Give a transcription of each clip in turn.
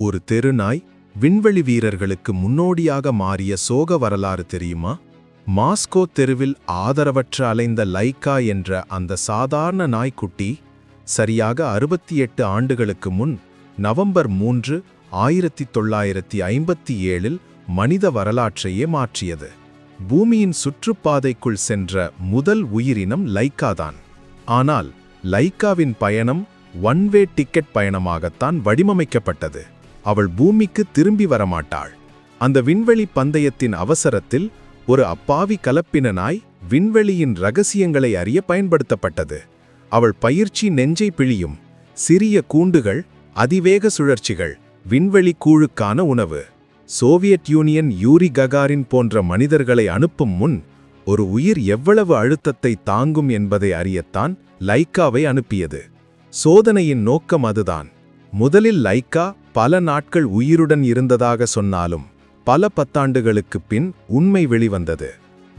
ஒரு தெருநாய் விண்வெளி வீரர்களுக்கு முன்னோடியாக மாறிய சோக வரலாறு தெரியுமா? மாஸ்கோ தெருவில் ஆதரவற்ற அலைந்த லைக்கா என்ற அந்த சாதாரண நாய்க்குட்டி சரியாக அறுபத்தி எட்டு ஆண்டுகளுக்கு முன் நவம்பர் மூன்று ஆயிரத்தி தொள்ளாயிரத்தி ஐம்பத்தி ஏழில் மனித வரலாற்றையே மாற்றியது. பூமியின் சுற்றுப்பாதைக்குள் சென்ற முதல் உயிரினம் லைக்காதான் ஆனால் லைக்காவின் பயணம் ஒன் வே டிக்கெட் பயணமாகத்தான் வடிவமைக்கப்பட்டது. அவள் பூமிக்கு திரும்பி வரமாட்டாள். அந்த விண்வெளி பந்தயத்தின் அவசரத்தில் ஒரு அப்பாவி கலப்பினனாய் விண்வெளியின் ரகசியங்களை அறிய பயன்படுத்தப்பட்டது. அவள் பயிற்சி நெஞ்சை பிழியும் சிறிய கூண்டுகள் அதிவேக சுழற்சிகள் விண்வெளி கூழுக்கான உணவு. சோவியத் யூனியன் யூரி ககாரின் போன்ற மனிதர்களை அனுப்பும் முன் ஒரு உயிர் எவ்வளவு அழுத்தத்தை தாங்கும் என்பதை அறியத்தான் லைக்காவை அனுப்பியது. சோதனையின் நோக்கம் அதுதான். முதலில் லைக்கா பல நாட்கள் உயிருடன் இருந்ததாக சொன்னாலும் பல பத்தாண்டுகளுக்குப் பின் உண்மை வெளிவந்தது.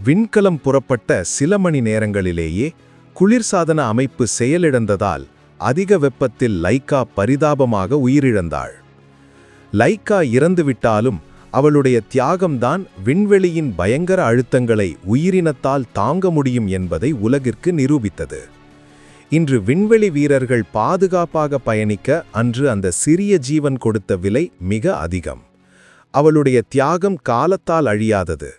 விண்கலம் புறப்பட்ட சில மணி நேரங்களிலேயே குளிர்சாதன அமைப்பு செயலிழந்ததால் அதிக வெப்பத்தில் லைக்கா பரிதாபமாக உயிரிழந்தாள். லைக்கா இறந்துவிட்டாலும் அவளுடைய தியாகம்தான் விண்வெளியின் பயங்கர அழுத்தங்களை உயிரினத்தால் தாங்க முடியும் என்பதை உலகிற்கு நிரூபித்தது. இன்று விண்வெளி வீரர்கள் பாதுகாப்பாக பயணிக்க அன்று அந்த சிறிய ஜீவன் கொடுத்த விலை மிக அதிகம். அவளுடைய தியாகம் காலத்தால் அழியாதது.